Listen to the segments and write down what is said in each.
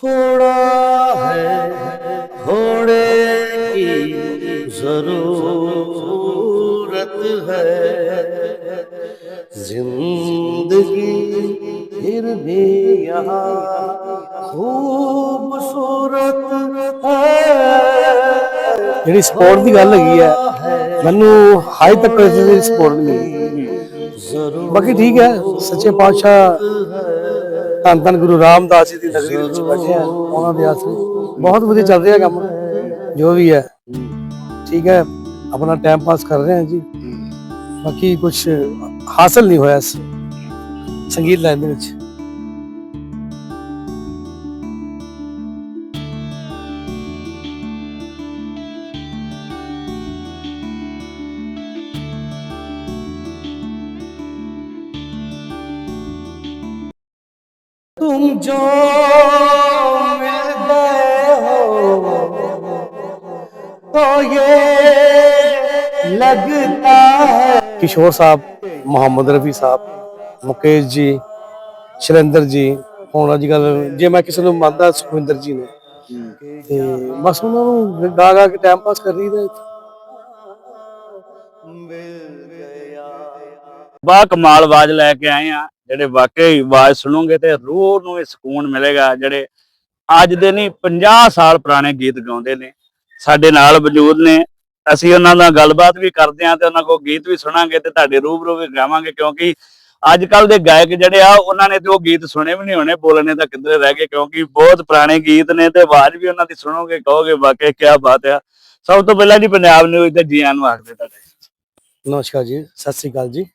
थोड़ा है थोड़े की जरूरत है जिंदगी फिर भी यहाँ खूबसूरत है ਜਿਹੜੀ ਸਪੋਰਟ ਦੀ ਗੱਲ ਹੈਗੀ ਹੈ ਮੈਨੂੰ ਹਾਈ ਤੱਕ ਕਿਸੇ ਦੀ ਸਪੋਰਟ ਨਹੀਂ ਮਿਲੀ जरूर ਬਾਕੀ ਠੀਕ ਹੈ ਸੱਚੇ ਪਾਤਸ਼ਾਹ ਧੰਨ ਧੰਨ ਗੁਰੂ ਰਾਮਦਾਸ ਜੀ ਦੀ ਨਗਰੀ ਵਿੱਚ ਬੈਠੇ ਆ, ਉਹਨਾਂ ਦੇ ਆਸਰੇ। ਬਹੁਤ ਵਧੀਆ ਚੱਲ ਰਿਹਾ ਕੰਮ, ਜੋ ਵੀ ਹੈ। ਠੀਕ ਹੈ, ਆਪਣਾ ਟਾਈਮ ਪਾਸ ਕਰ ਰਹੇ ਹਾਂ ਜੀ। ਬਾਕੀ ਕੁਝ ਹਾਸਲ ਨਹੀਂ ਹੋਇਆ ਸੰਗੀਤ ਲਾਈਨ ਦੇ ਵਿੱਚ। तुम जो मिल गए हो तो ये लगता है ਕਿਸ਼ੋਰ ਸਾਹਿਬ ਮੁਹੰਮਦ ਰਫੀ ਸਾਹਿਬ ਮੁਕੇਸ਼ ਜੀ ਸ਼ਰਿੰਦਰ ਜੀ ਹੁਣ ਅੱਜ ਕੱਲ ਜੇ ਮੈਂ ਕਿਸੇ ਨੂੰ ਮੰਨਦਾ ਸੁਖਵਿੰਦਰ ਜੀ ਨੇ ਤੇ ਬਸ ਉਹਨਾਂ ਨੂੰ ਗਾ ਗਾ ਕੇ ਟਾਈਮ ਪਾਸ ਕਰ ਰਹੀਦਾ ਬਾ ਕਮਾਲ ਆਵਾਜ਼ ਲੈ ਕੇ ਆਏ ਆ ਜਿਹੜੇ ਵਾਕਈ ਆਵਾਜ਼ ਸੁਣੋਗੇ ਤੇ ਰੂਹ ਨੂੰ ਇਹ ਸਕੂਨ ਮਿਲੇਗਾ, ਜਿਹੜੇ ਅੱਜ ਦੇ ਨਹੀਂ 50 ਸਾਲ ਪੁਰਾਣੇ ਗੀਤ ਗਾਉਂਦੇ ਨੇ, ਸਾਡੇ ਨਾਲ ਮੌਜੂਦ ਨੇ। ਅਸੀਂ ਉਹਨਾਂ ਨਾਲ ਗੱਲਬਾਤ ਵੀ ਕਰਦੇ ਆ ਤੇ ਉਹਨਾਂ ਕੋਲ ਗੀਤ ਵੀ ਸੁਣਾਂਗੇ ਤੇ ਤੁਹਾਡੇ ਰੂਬਰੂ ਵੀ ਗਾਵਾਂਗੇ, ਕਿਉਂਕਿ ਅੱਜ ਕੱਲ ਦੇ ਗਾਇਕ ਜਿਹੜੇ ਆ, ਉਹਨਾਂ ਨੇ ਤੇ ਉਹ ਗੀਤ ਸੁਣੇ ਵੀ ਨਹੀਂ ਹੋਣੇ, ਬੋਲਣੇ ਤਾਂ ਕਿੱਧਰੇ ਰਹਿ ਗਏ, ਕਿਉਂਕਿ ਬਹੁਤ ਪੁਰਾਣੇ ਗੀਤ ਨੇ ਤੇ ਆਵਾਜ਼ ਵੀ ਉਹਨਾਂ ਦੀ ਸੁਣੋਗੇ, ਕਹੋਗੇ ਵਾਕਿਆ ਕੀ ਬਾਤ ਆ। ਸਭ ਤੋਂ ਪਹਿਲਾਂ ਜੀ ਪੰਜਾਬ ਨਿਊਜ਼ ਤੇ ਜੀਆਂ ਨੂੰ ਆਖਦੇ ਤੁਹਾਡੇ। ਨਮਸਕਾਰ ਜੀ, ਸਤਿ ਸ੍ਰੀ ਅਕਾਲ ਜੀ।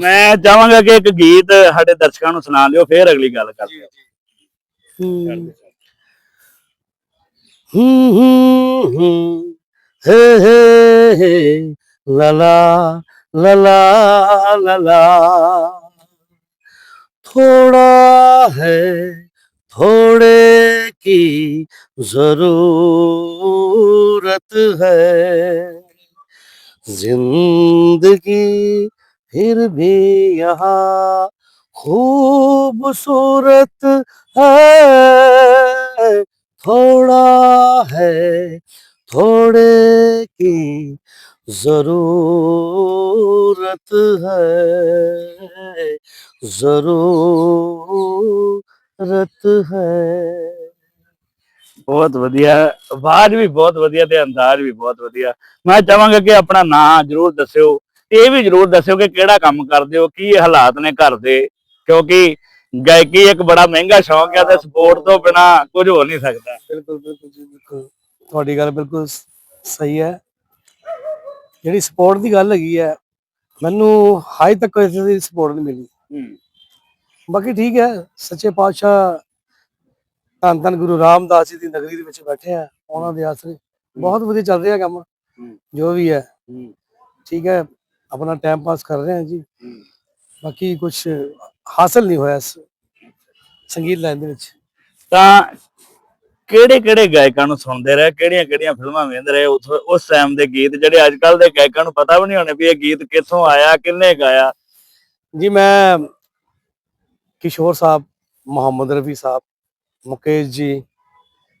ਮੈਂ ਚਾਹਾਂਗਾ ਕਿ ਇੱਕ ਗੀਤ ਸਾਡੇ ਦਰਸ਼ਕਾਂ ਨੂੰ ਸੁਣਾ ਦਿਓ ਫਿਰ ਅਗਲੀ ਗੱਲ ਕਰਦੇ ਹਾਂ ਹੂੰ ਹੂੰ ਹੂੰ ਹੇ ਹੇ ਹੇ ਲਾ ਲਾ ਲਾ ਲਾ ਲਾ ਲਾ थोड़ा है थोड़े की जरूरत है जिंदगी फिर भी यहाँ खूबसूरत है थोड़ा है थोड़े की जरूरत है जरूरत है ਬਹੁਤ ਵਧੀਆ ਆਵਾਜ਼ ਵੀ ਬਹੁਤ ਵਧੀਆ ਤੇ ਅੰਦਾਜ਼ ਵੀ ਬਹੁਤ ਵਧੀਆ ਮੈਂ ਚਾਹਾਂਗਾ ਕਿ ਆਪਣਾ ਨਾਂ ਜਰੂਰ ਦੱਸਿਓ ਇਹ ਵੀ ਜਰੂਰ ਦੱਸਿਓ ਕਿ ਕਿਹੜਾ ਕੰਮ ਕਰਦੇ ਹੋ ਕੀ ਹਾਲਾਤ ਨੇ ਘਰ ਦੇ? ਕਿਉਂਕਿ ਗਾਇਕੀ ਇੱਕ ਬੜਾ ਮਹਿੰਗਾ ਸ਼ੌਂਕ ਹੈ ਤੇ ਸਪੋਰਟ ਤੋਂ ਬਿਨਾ ਕੁਝ ਹੋ ਨਹੀਂ ਸਕਦਾ। ਬਿਲਕੁਲ ਬਿਲਕੁਲ ਜੀ ਬਿਲਕੁਲ। ਤੁਹਾਡੀ ਗੱਲ ਬਿਲਕੁਲ ਸ- ਸਹੀ ਹੈ। ਜਿਹੜੀ ਸਪੋਰਟ ਦੀ ਗੱਲ ਹੈਗੀ ਹੈ ਮੈਨੂੰ ਹਾਈ ਤੱਕ ਕਿਸੇ ਦੀ ਸਪੋਰਟ ਨਹੀਂ ਮਿਲੀ। ਬਾਕੀ ਠੀਕ ਹੈ ਸੱਚੇ ਪਾਤਸ਼ਾਹ ਧੰਨ ਧੰਨ ਗੁਰੂ ਰਾਮਦਾਸ ਜੀ ਦੀ ਨਗਰੀ ਦੇ ਵਿੱਚ ਬੈਠੇ ਆ ਉਹਨਾਂ ਦੇ ਆਸਰੇ। ਬਹੁਤ ਵਧੀਆ ਚੱਲ ਰਿਹਾ ਕੰਮ ਜੋ ਵੀ ਹੈ। ਠੀਕ ਹੈ ਆਪਣਾ ਟਾਈਮ ਪਾਸ ਕਰ ਰਹੇ ਹਾਂ ਜੀ ਬਾਕੀ ਕੁਝ ਹਾਸਲ ਨਹੀਂ ਹੋਇਆ ਇਸ ਸੰਗੀਤ ਲਾਈਨ ਦੇ ਵਿੱਚ ਤਾਂ ਕਿਹੜੇ ਕਿਹੜੇ ਗਾਇਕਾਂ ਨੂੰ ਸੁਣਦੇ ਰਹੇ ਕਿਹੜੀਆਂ ਕਿਹੜੀਆਂ ਫਿਲਮਾਂ ਵੇਖਦੇ ਰਹੇ ਉਸ ਉਸ ਟਾਈਮ ਦੇ ਗੀਤ ਜਿਹੜੇ ਅੱਜ ਕੱਲ ਦੇ ਗਾਇਕਾਂ ਨੂੰ ਪਤਾ ਵੀ ਨਹੀਂ ਹੋਣੇ ਵੀ ਇਹ ਗੀਤ ਕਿੱਥੋਂ ਆਇਆ ਕਿੰਨੇ ਗਾਇਆ ਜੀ ਮੈਂ ਕਿਸ਼ੋਰ ਸਾਹਿਬ ਮੁਹੰਮਦ ਰਫੀ ਸਾਹਿਬ ਮੁਕੇਸ਼ ਜੀ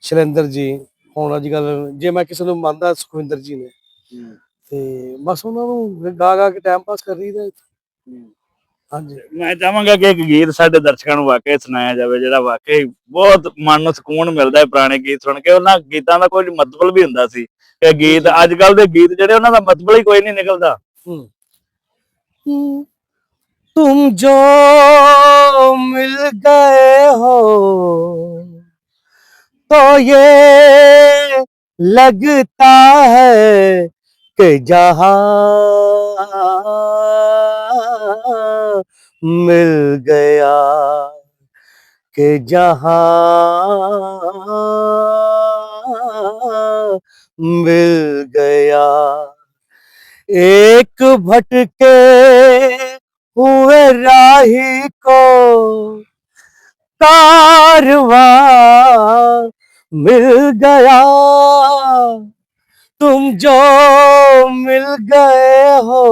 ਸ਼ਰਿੰਦਰ ਜੀ ਹੁਣ ਅੱਜ ਕੱਲ ਜੇ ਮੈਂ ਕਿਸੇ ਨੂੰ ਮੰਨਦਾ ਸੁਖਵਿੰਦਰ ਜੀ ਨੇ ਤੇ ਬਸ ਉਹਨਾਂ ਨੂੰ ਗਾ ਗਾ ਕੇ ਟਾਈਮ ਪਾਸ ਕਰ ਰਹੀਦਾ ਹਾਂਜੀ ਮੈਂ ਚਾਹਾਂਗਾ ਕਿ ਇੱਕ ਗੀਤ ਸਾਡੇ ਦਰਸ਼ਕਾਂ ਨੂੰ ਵਾਕਈ ਸੁਣਾਇਆ ਜਾਵੇ ਜਿਹੜਾ ਵਾਕਈ ਬਹੁਤ ਮਨ ਨੂੰ ਸਕੂਨ ਮਿਲਦਾ ਹੈ ਪੁਰਾਣੇ ਗੀਤ ਸੁਣ ਕੇ ਉਹਨਾਂ ਗੀਤਾਂ ਦਾ ਕੋਈ ਮਤਲਬ ਵੀ ਹੁੰਦਾ ਸੀ ਇਹ ਗੀਤ ਅੱਜ ਕੱਲ ਦੇ ਗੀਤ ਜਿਹੜੇ ਉਹਨਾਂ ਦਾ ਮਤਲਬ ਹੀ ਕੋਈ ਨਹੀਂ ਨਿਕਲਦਾ तुम जो मिल गए हो तो ये लगता है कि जहाँ मिल गया, के जहाँ मिल गया। एक भटके हुए राही को कारवा मिल गया। तुम जो मिल गए हो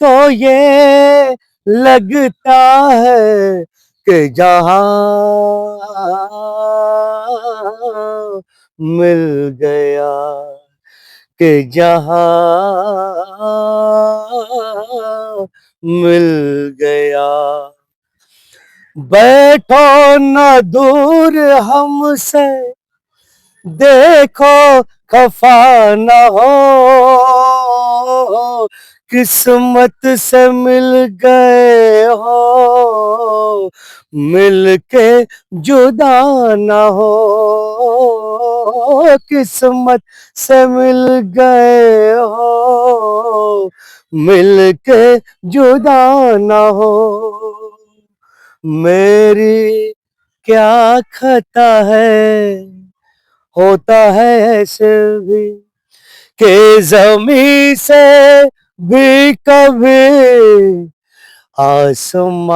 तो ये लगता है के जहाँ मिल गया, के जहाँ मिल गया। बैठो न दूर हमसे, देखो खफा न हो। किस्मत से मिल गए हो। मिल के जुदा न हो। किस्मत से मिल गए हो। मिल के जुदा न हो। मेरी क्या खता है? होता है ऐसे भी कि जमी से भी कभी आसमां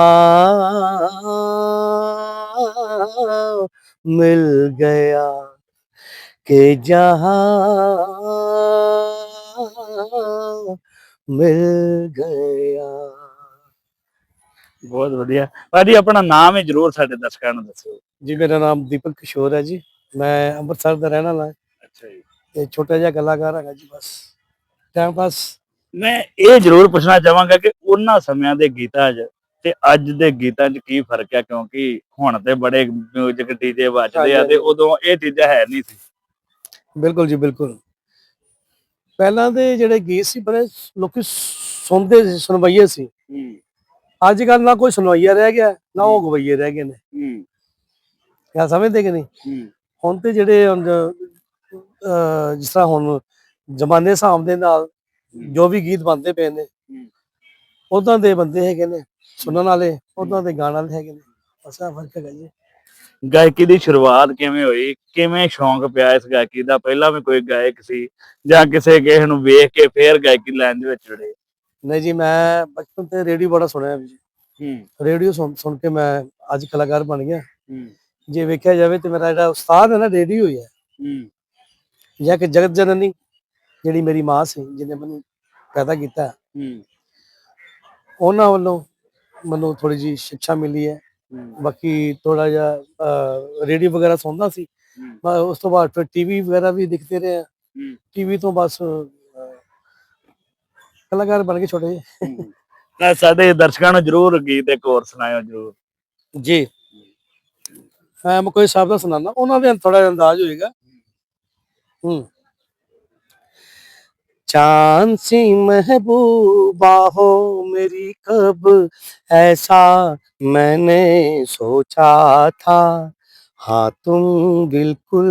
मिल गया कि जहां मिल गया ਬਹੁਤ ਵਧੀਆ ਭਾਜੀ ਆਪਣਾ ਨਾਮ ਹੀ ਜਰੂਰ ਸਾਡੇ ਦਰਸ਼ਕਾਂ ਨੂੰ ਦੱਸਿਓ ਜੀ ਮੇਰਾ ਨਾਮ ਦੀਪਕ ਕਿਸ਼ੋਰ ਹੈ ਜੀ ਮੈਂ ਅੰਮ੍ਰਿਤਸਰ ਦਾ ਰਹਿਣ ਵਾਲਾ ਅੱਛਾ ਜੀ। ਤੇ ਛੋਟਾ ਜਿਹਾ ਕਲਾਕਾਰ ਹੈਗਾ ਜੀ ਬਸ। ਟਾਈਮ ਪਾਸ ਮੈਂ ਇਹ ਜਰੂਰ ਪੁੱਛਣਾ ਚਾਹਾਂਗਾ ਕਿ ਉਹਨਾਂ ਸਮਿਆਂ ਦੇ ਗੀਤਾਂ 'ਚ ਤੇ ਅੱਜ ਦੇ ਗੀਤਾਂ 'ਚ ਕੀ ਫ਼ਰਕ ਹੈ? ਕਿਉਂਕਿ ਹੁਣ ਤੇ ਬੜੇ ਮਿਊਜ਼ਿਕ ਡੀਜੇ ਵੱਜਦੇ ਆ ਤੇ ਉਦੋਂ ਇਹ ਚੀਜ਼ਾਂ ਹੈ ਨਹੀਂ ਸੀ। ਬਿਲਕੁਲ ਜੀ ਬਿਲਕੁਲ। ਪਹਿਲਾਂ ਦੇ ਜਿਹੜੇ ਗੀਤ ਸੀ ਬੜੇ ਲੋਕੀ ਸੁਣਦੇ ਸੀ ਸੁਣਵਾਈਏ ਸੀ। ਅੱਜ ਕੱਲ ਨਾ ਕੋਈ ਸੁਣਵਾਈਆ ਰਹਿ ਗਿਆ ਨਾ ਉਹ ਗਵਈਏ ਰਹਿ ਗਏ ਨੇ। ਹੂੰ। ਕਿਆ ਸਮਝਦੇ ਕਿ ਨਹੀਂ? ਹੁਣ ਤੇ ਜਿਹੜੇ ਜਿਸ ਤਰ੍ਹਾਂ ਹੁਣ ਜ਼ਮਾਨੇ ਹਿਸਾਬ ਦੇ ਨਾਲ ਜੋ ਵੀ ਗੀਤ ਬਣਦੇ ਪਏ ਨੇ ਉਦਾਂ ਦੇ ਬੰਦੇ ਹੈਗੇ ਨੇ ਸੁਣਨ ਵਾਲੇ ਉਦਾਂ ਦੇ ਗਾਣ ਵਾਲੇ ਹੈਗੇ ਨੇ। ਆਹ ਫ਼ਰਕ ਹੈਗਾ ਜੀ। ਗਾਇਕੀ ਦੀ ਸ਼ੁਰੂਆਤ ਕਿਵੇਂ ਹੋਈ? ਕਿਵੇਂ ਸ਼ੌਂਕ ਪਿਆ ਇਸ ਗਾਇਕੀ ਦਾ? ਪਹਿਲਾਂ ਵੀ ਕੋਈ ਗਾਇਕ ਸੀ ਜਾਂ ਕਿਸੇ ਕਿਸੇ ਨੂੰ ਵੇਖ ਕੇ ਫੇਰ ਗਾਇਕੀ ਲਾਈਨ ਦੇ ਵਿੱਚ ਜੁੜੇ? ਨਹੀਂ ਜੀ ਮੈਂ ਬਚਪਨ ਤੇ ਰੇਡੀਓ ਬੜਾ ਸੁਣਿਆ ਜੀ। ਹੂੰ। ਰੇਡੀਓ ਸੁਣ ਸੁਣ ਕੇ ਮੈਂ ਅੱਜ ਕਲਾਕਾਰ ਬਣ ਗਿਆ। ਹੂੰ। ਜੇ ਵੇਖਿਆ ਜਾਵੇ ਤੇ ਮੇਰਾ ਜਿਹੜਾ ਉਸਤਾਦ ਹੈ ਨਾ ਰੇਡੀਓ ਹੀ ਹੈ। ਹੂੰ। ਜਾਂ ਕਿ ਜਗਤ ਜਨਨੀ ਜਿਹੜੀ ਮੇਰੀ ਮਾਂ ਸੀ ਜਿਹਨੇ ਮੈਨੂੰ ਪੈਦਾ ਕੀਤਾ। ਹੂੰ। ਉਹਨਾਂ ਵੱਲੋਂ ਮੈਨੂੰ ਥੋੜੀ ਜੀ ਸਿੱਖਿਆ ਮਿਲੀ ਹੈ। ਬਾਕੀ ਥੋੜਾ ਜਿਹਾ ਰੇਡੀਓ ਵਗੈਰਾ ਸੁਣਦਾ ਸੀ। ਉਸ ਤੋਂ ਬਾਅਦ ਫਿਰ ਟੀਵੀ ਵਗੈਰਾ ਵੀ ਦਿਖਦੇ ਰਹੇ। ਟੀਵੀ ਤੋਂ ਬਸ ਕਲਾਕਾਰ ਬਣ ਕੇ ਛੋਟੇ। ਤਾਂ ਸਾਡੇ ਦਰਸ਼ਕਾਂ ਨੂੰ ਜਰੂਰ ਗੀਤ ਇੱਕ ਹੋਰ ਸੁਣਾਇਓ ਜਰੂਰ। ਜੀ। ਮੈਂ ਕੋਈ ਸਾਹਿਬ ਦਾ ਸੁਣਾਣਾ ਉਹਨਾਂ ਦੇ ਥੋੜਾ ਜਿਹਾ ਅੰਦਾਜ਼ ਹੋਏਗਾ ਹੂੰ चांद सी महबूबा हो मेरी कब ऐसा मैंने सोचा था हाँ तुम बिल्कुल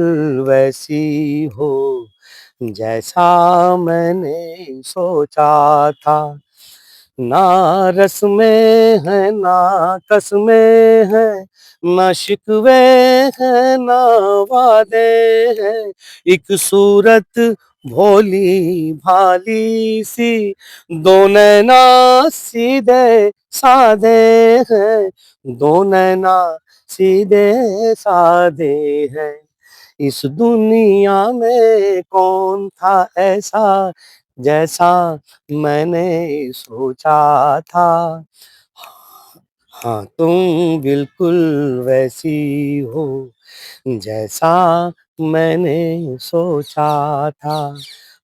वैसी हो जैसा मैंने सोचा था ना रस में है, ना कस में है, ना शिकवे है, ना वादे हैं। एक सूरत भोली भाली सी, दो नैना सीधे साधे हैं, दो नैना सीधे साधे हैं। इस दुनिया में कौन था ऐसा जैसा मैंने सोचा था हाँ तुम बिल्कुल वैसी हो जैसा मैंने सोचा था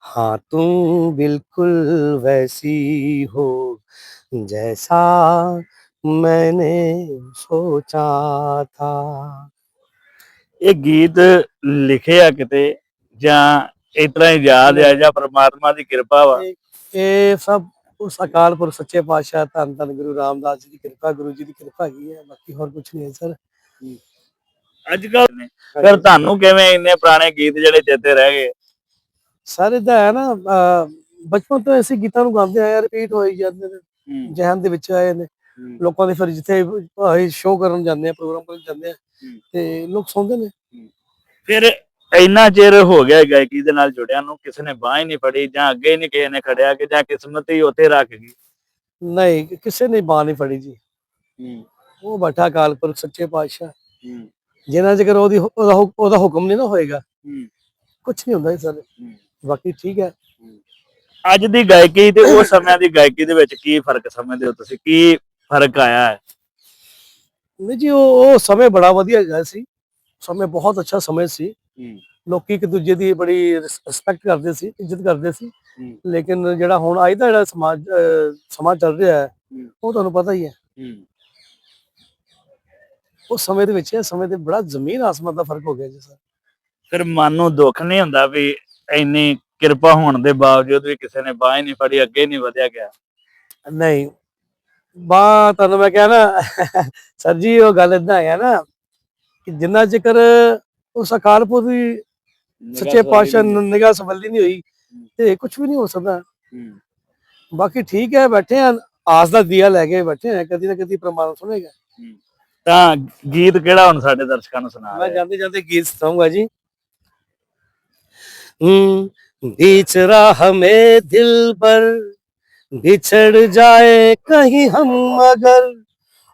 हाँ तुम बिल्कुल वैसी हो जैसा मैंने सोचा था ਇਹ ਗੀਤ ਲਿਖੇ ਆ ਕਿਤੇ ਜਾਂ ਤਰ੍ਹਾਂ ਹੀ ਯਾਦ ਆ ਜਾਂ ਪ੍ਰਮਾਤਮਾ ਦੀ ਕਿਰਪਾ ਵਾ। ਇਹ ਸਭ ਉਸ ਅਕਾਲ ਪੁਰਖ ਸੱਚੇ ਪਾਤਸ਼ਾਹ ਧੰਨ ਧੰਨ ਗੁਰੂ ਰਾਮਦਾਸ ਜੀ ਦੀ ਕਿਰਪਾ ਗੁਰੂ ਜੀ ਦੀ ਕਿਰਪਾ ਹੈਗੀ ਹੈ। ਬਾਕੀ ਹੋਰ ਕੁਝ ਨਹੀਂ ਹੈ ਸਰ। ਅੱਜ ਕੱਲ ਫਿਰ ਤੁਹਾਨੂੰ ਕਿਵੇਂ ਇੰਨੇ ਪੁਰਾਣੇ ਗੀਤ ਜਿਹੜੇ ਚੇਤੇ ਰਹਿ ਗਏ? ਸਰ ਇਹਦਾ ਹੈ ਨਾ ਬਚਪਨ ਤੋਂ ਅਸੀਂ ਗੀਤਾਂ ਨੂੰ ਗਾਉਂਦੇ ਆਏ ਰਿਪੀਟ ਹੋਈ ਜਾਂਦੇ ਨੇ ਜਹਨ ਦੇ ਵਿੱਚ ਆਏ ਨੇ। ਲੋਕਾਂ ਦੇ ਫਿਰ ਜਿੱਥੇ ਸ਼ੋਅ ਕਰਨ ਜਾਂਦੇ ਆ ਪ੍ਰੋਗਰਾਮ ਕਰਨ ਜਾਂਦੇ ਆ ਹੂੰ। ਤੇ ਲੋਕ ਸੁਣਦੇ ਨੇ। ਫਿਰ ਇੰਨਾ ਚਿਰ ਹੋ ਗਿਆ ਗਾਇਕੀ ਦੇ ਨਾਲ ਜੁੜਿਆ ਨੂੰ ਕਿਸੇ ਨੇ ਬਾਹ ਹੀ ਨਹੀਂ ਫੜੀ ਜਾਂ ਅੱਗੇ ਹੀ ਨਹੀਂ ਕਿਸੇ ਨੇ ਖੜਿਆ ਕਿ ਜਾਂ ਕਿਸਮਤ ਹੀ ਉੱਥੇ ਰੱਖ ਗਈ। ਨਹੀਂ ਕਿਸੇ ਨੇ ਬਾਹ ਨਹੀਂ ਫੜੀ ਜੀ। ਉਹ ਬੈਠਾ ਅਕਾਲ ਪੁਰਖ ਸੱਚੇ ਪਾਤਸ਼ਾਹ। ਜਿੰਨਾ ਚਿਰ ਉਹਦੀ ਉਹਦਾ ਹੁਕਮ ਨਹੀਂ ਨਾ ਹੋਏਗਾ ਕੁਝ ਨਹੀਂ ਹੁੰਦਾ ਸਰ। ਬਾਕੀ ਠੀਕ ਹੈ। ਅੱਜ ਦੀ ਗਾਇਕੀ ਤੇ ਉਸ ਸਮਿਆਂ ਦੀ ਗਾਇਕੀ ਦੇ ਵਿੱਚ ਕੀ ਫ਼ਰਕ ਸਮਝਦੇ ਹੋ ਤੁਸੀਂ? ਕੀ ਫ਼ਰਕ ਆਇਆ ਹੈ? ਨਹੀਂ ਜੀ ਉਹ ਉਹ ਸਮੇਂ ਬੜਾ ਵਧੀਆ ਗਿਆ ਸੀ। ਸਮੇਂ ਬਹੁਤ ਅੱਛਾ ਸਮੇਂ ਸੀ। ਲੋਕੀ ਇੱਕ ਦੂਜੇ ਦੀ ਬੜੀ ਰਿਸਪੈਕਟ ਕਰਦੇ ਸੀ ਇੱਜ਼ਤ ਕਰਦੇ ਸੀ। ਲੇਕਿਨ ਜਿਹੜਾ ਹੁਣ ਅੱਜ ਦਾ ਜਿਹੜਾ ਸਮਾਜ ਅਹ, ਸਮਾਂ ਚੱਲ ਰਿਹਾ ਹੈ। ਉਹ ਤੁਹਾਨੂੰ ਪਤਾ ਹੀ ਹੈ। ਉਸ ਸਮੇਂ ਦੇ ਵਿੱਚ ਇਹ ਸਮੇਂ ਦੇ ਬੜਾ ਜ਼ਮੀਨ ਆਸਮਾਨ ਦਾ ਫ਼ਰਕ ਹੋ ਗਿਆ ਜੀ ਸਰ। ਫਿਰ ਮਨ ਨੂੰ ਦੁੱਖ ਨਹੀਂ ਹੁੰਦਾ ਵੀ ਇੰਨੀ ਕਿਰਪਾ ਹੋਣ ਦੇ ਬਾਵਜੂਦ ਵੀ ਕਿਸੇ ਨੇ ਬਾਹ ਹੀ ਨਹੀਂ ਫੜੀ ਅੱਗੇ ਨਹੀਂ ਵਧਿਆ ਗਿਆ? ਨਹੀਂ। ਬਾ ਤੁਹਾਨੂੰ ਮੈਂ ਕਿਹਾ ਨਾ ਸਰ ਜੀ ਉਹ ਗੱਲ ਇਦਾਂ ਹੈ ਨਾ ਕਿ ਜਿੰਨਾ ਜ਼ਿਕਰ ਉਸ ਅਕਾਲਪੁਰ ਦੀ ਸੱਚੇ ਪਾਤਸ਼ਾਹ ਨਿਗਾਹ ਸੰਭਲਦੀ ਨਹੀਂ ਹੋਈ ਤੇ ਕੁਝ ਵੀ ਨਹੀਂ ਹੋ ਸਕਦਾ ਬਾਕੀ ਠੀਕ ਹੈ ਬੈਠੇ ਆ ਆਸ ਦਾ ਦੀਆ ਲੈ ਕੇ ਬੈਠੇ ਆ ਕਦੀ ਨਾ ਕਦੀ ਪ੍ਰਮਾਣ ਸੁਣੇਗਾ ਤਾਂ ਗੀਤ ਕਿਹੜਾ ਹੁਣ ਸਾਡੇ ਦਰਸ਼ਕਾਂ ਨੂੰ ਸੁਣਾ ਮੈਂ ਜਾਂਦੇ ਜਾਂਦੇ ਗੀਤ ਸੁਣਾਉਂਗਾ ਜੀ बीच राह में दिल पर बिछड़ जाए कहीं हम अगर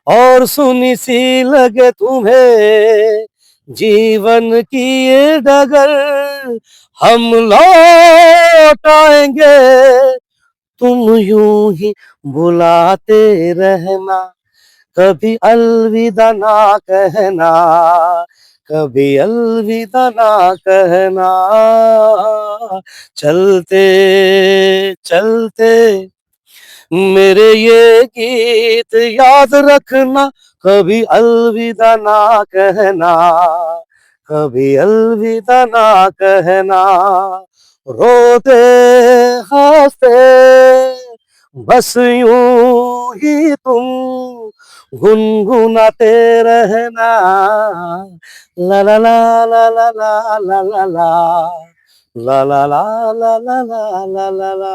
और सुनी सी लगे तुम्हें जीवन की ये डगर हम लौट आएंगे तुम यूं ही बुलाते रहना कभी अलविदा ना कहना कभी अलविदा ना कहना चलते चलते मेरे ये गीत याद रखना कभी अलविदा ना कहना कभी अलविदा ना कहना रोते हंसते बस यूं ही तुम गुनगुनाते रहना ला ला ला ला ला ला ला ला ला ला ला ला ला ला ला ला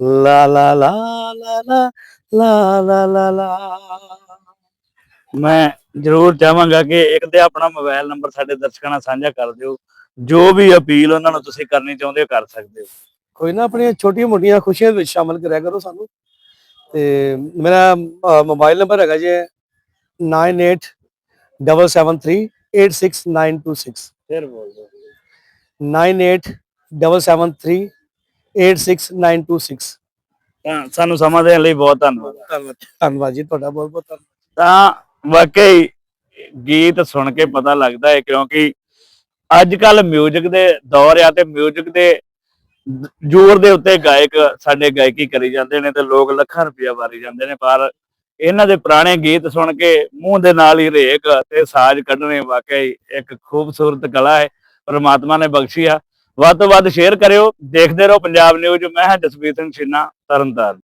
ਲਾ ਲਾ ਲਾ ਲਾ ਲਾ ਲਾ ਲਾ ਲਾ ਲਾ ਮੈਂ ਜ਼ਰੂਰ ਚਾਹਾਂਗਾ ਕਿ ਇੱਕ ਤੇ ਆਪਣਾ ਮੋਬਾਈਲ ਨੰਬਰ ਸਾਡੇ ਦਰਸ਼ਕਾਂ ਨਾਲ ਸਾਂਝਾ ਕਰ ਦਿਓ। ਜੋ ਵੀ ਅਪੀਲ ਉਹਨਾਂ ਨੂੰ ਤੁਸੀਂ ਕਰਨੀ ਚਾਹੁੰਦੇ ਹੋ ਕਰ ਸਕਦੇ ਹੋ। ਕੋਈ ਨਾ ਆਪਣੀਆਂ ਛੋਟੀਆਂ ਮੋਟੀਆਂ ਖੁਸ਼ੀਆਂ ਵਿੱਚ ਸ਼ਾਮਲ ਕਰਿਆ ਕਰੋ ਸਾਨੂੰ। ਤੇ ਮੇਰਾ ਮੋਬਾਈਲ ਨੰਬਰ ਹੈਗਾ ਜੀ 9877386926 ਫਿਰ ਬੋਲ ਦਿਓ 9877386926 ਤਾਂ ਸਾਨੂੰ ਸਮਾਂ ਦੇਣ ਲਈ ਬਹੁਤ ਧੰਨਵਾਦ ਧੰਨਵਾਦ ਧੰਨਵਾਦ ਜੀ ਤੁਹਾਡਾ ਬਹੁਤ ਬਹੁਤ ਧੰਨਵਾਦ ਤਾਂ ਵਾਕਈ ਗੀਤ ਸੁਣ ਕੇ ਪਤਾ ਲੱਗਦਾ ਹੈ ਕਿਉਂਕਿ ਅੱਜ ਕੱਲ 뮤직 ਦੇ ਦੌਰ ਆ ਤੇ 뮤직 ਦੇ ਜ਼ੋਰ ਦੇ ਉੱਤੇ ਗਾਇਕ ਸਾਡੇ ਗਾਇਕੀ ਕਰੀ ਜਾਂਦੇ ਨੇ ਤੇ ਲੋਕ ਲੱਖਾਂ ਰੁਪਇਆ ਵਾਰੀ ਜਾਂਦੇ ਨੇ ਪਰ ਇਹਨਾਂ ਦੇ ਪੁਰਾਣੇ ਗੀਤ ਸੁਣ ਕੇ ਮੂੰਹ ਦੇ ਨਾਲ ਹੀ ਰੇਕ ਤੇ ਸਾਜ਼ ਕੱਢਣੇ ਵਾਕਈ ਇੱਕ ਖੂਬਸੂਰਤ ਕਲਾ ਹੈ, ਪਰਮਾਤਮਾ ਨੇ ਬਖਸ਼ੀ ਆ। ਵੱਧ ਤੋਂ ਵੱਧ ਸ਼ੇਅਰ ਕਰਿਓ, ਦੇਖਦੇ ਰਹੋ ਪੰਜਾਬ ਨਿਊਜ਼ ਮੈਂ ਹਾਂ ਜਸਵੀਰ ਸਿੰਘ ਛਿੰਨਾ ਤਰਨਤਾਰਨ।